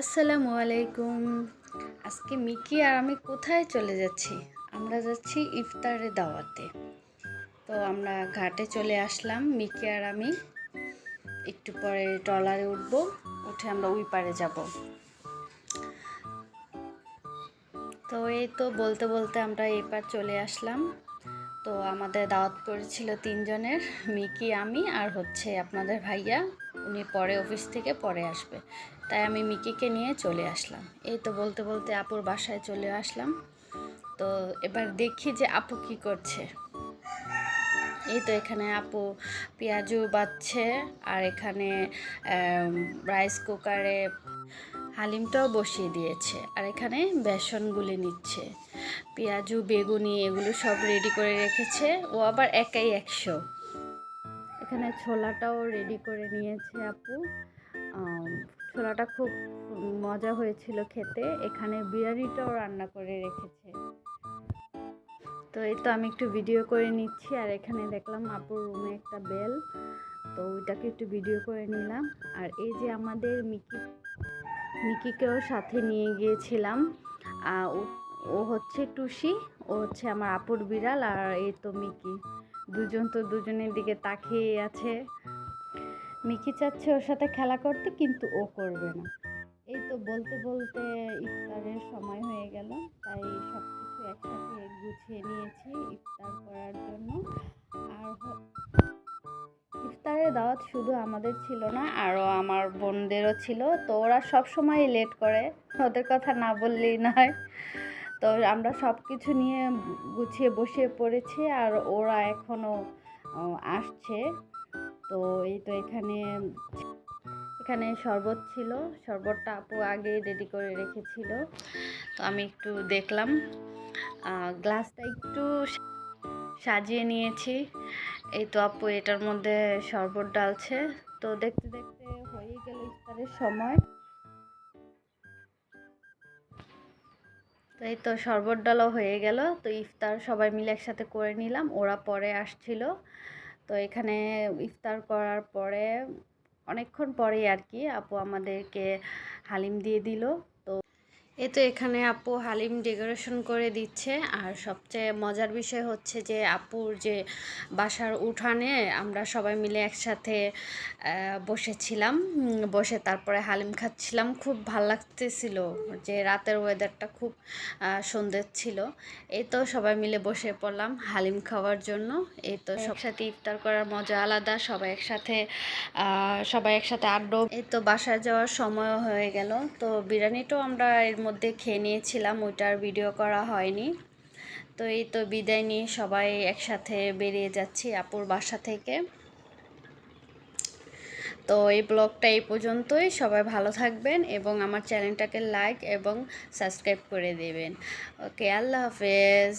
আসসালামু আলাইকুম। আজকে মিকি আর আমি কোথায় চলে যাচ্ছি? আমরা যাচ্ছি ইফতারে দাওয়াতে। তো আমরা ঘাটে চলে আসলাম, মিকি আর আমি। একটু পরে ট্রলারে উঠবো, উঠে আমরা ওই পারে যাব। তো এই তো বলতে বলতে আমরা এই পার চলে আসলাম। তো আমাদের দাওয়াত করেছিল তিনজনের, মিকি, আমি আর হচ্ছে আপনাদের ভাইয়া। উনি পরে অফিস থেকে পরে আসবে। তাই আমি মিকিকে নিয়ে চলে আসলাম। এই তো বলতে বলতে আপুর বাসায় চলে আসলাম। তো এবার দেখি যে আপু কি করছে। এই তো এখানে আপু পেঁয়াজু বাচ্ছে আর এখানে রাইস কুকারে হালিমটাও বসিয়ে দিয়েছে। আর এখানে বেসন গুলে নিচ্ছে। পেঁয়াজু, বেগুনি এগুলো সব রেডি করে রেখেছে। ও আবার একাই একশো। এখানে ছোলাটাও রেডি করে নিয়েছে আপু। ছোলাটা খুব মজা হয়েছিল খেতে। এখানে বিরিয়ানিটাও রান্না করে রেখেছে। তো এই তো আমি একটু ভিডিও করে নিচ্ছি। আর এখানে দেখলাম আপুর রুমে একটা বেল তো ওইটাকে একটু ভিডিও করে নিলাম। আর এই যে আমাদের মিকি, মিকিকেও সাথে নিয়ে গিয়েছিলাম। ও হচ্ছে টুসি, ও হচ্ছে আমার আপুর বিড়াল, আর এই তো মিকি। দুজন তো দুজনের দিকে তাকিয়ে আছে। মিকি চাচ্ছে ওর সাথে খেলা করতে, কিন্তু ও করবে না। এই তো বলতে বলতে ইফতারের সময় হয়ে গেল, তাই সব কিছু একসাথে গুছিয়ে নিয়েছি ইফতার করার জন্য। আর ইফতারের দাওয়াত শুধু আমাদের ছিল না, আরও আমার বোনদেরও ছিল। তো ওরা সব সময় লেট করে, ওদের কথা না বললেই নয়। তো আমরা সব কিছু নিয়ে গুছিয়ে বসে পড়েছি, আর ওরা এখনও আসছে। তো এই তো এখানে এখানে শরবত ছিল। শরবতটা আপু আগেই রেডি করে রেখেছিল। তো আমি একটু দেখলাম। গ্লাসটা একটু সাজিয়ে নিয়েছি। এই তো আপু এটার মধ্যে শরবত ডালছে। তো দেখতে দেখতে হয়ে গেল ইফতারের সময়। তো এই তো শরবত ডালও হয়ে গেল। তো ইফতার সবাই মিলে একসাথে করে নিলাম। ওরা পরে আসছিল। তো এখানে ইফতার করার পরে অনেকক্ষণ পরেই আর কি আপু আমাদেরকে হালিম দিয়ে দিল। এই তো এখানে আপু হালিম ডেকোরেশন করে দিচ্ছে। আর সবচেয়ে মজার বিষয় হচ্ছে যে আপুর যে বাসার উঠানে আমরা সবাই মিলে একসাথে বসেছিলাম। বসে তারপরে হালিম খাচ্ছিলাম। খুব ভালো লাগতেছিল যে রাতের ওয়েদারটা খুব সুন্দর ছিল। এই তো সবাই মিলে বসে পড়লাম হালিম খাওয়ার জন্য। এই তো সব সাথে ইফতার করার মজা আলাদা। সবাই একসাথে সবাই একসাথে আড্ডো এই তো বাসায় যাওয়ার সময় হয়ে গেল। তো বিরিয়ানিটাও আমরা এর মধ্যে খেয়ে নিয়েছিলাম, ওইটার ভিডিও করা হয়নি। তো এই তো বিদায় নিয়ে সবাই একসাথে বেরিয়ে যাচ্ছি আপুর বাসা থেকে। তো এই ব্লগটা এই পর্যন্তই। সবাই ভালো থাকবেন এবং আমার চ্যানেলটাকে লাইক এবং সাবস্ক্রাইব করে দেবেন। ওকে আল্লাহ হাফেজ।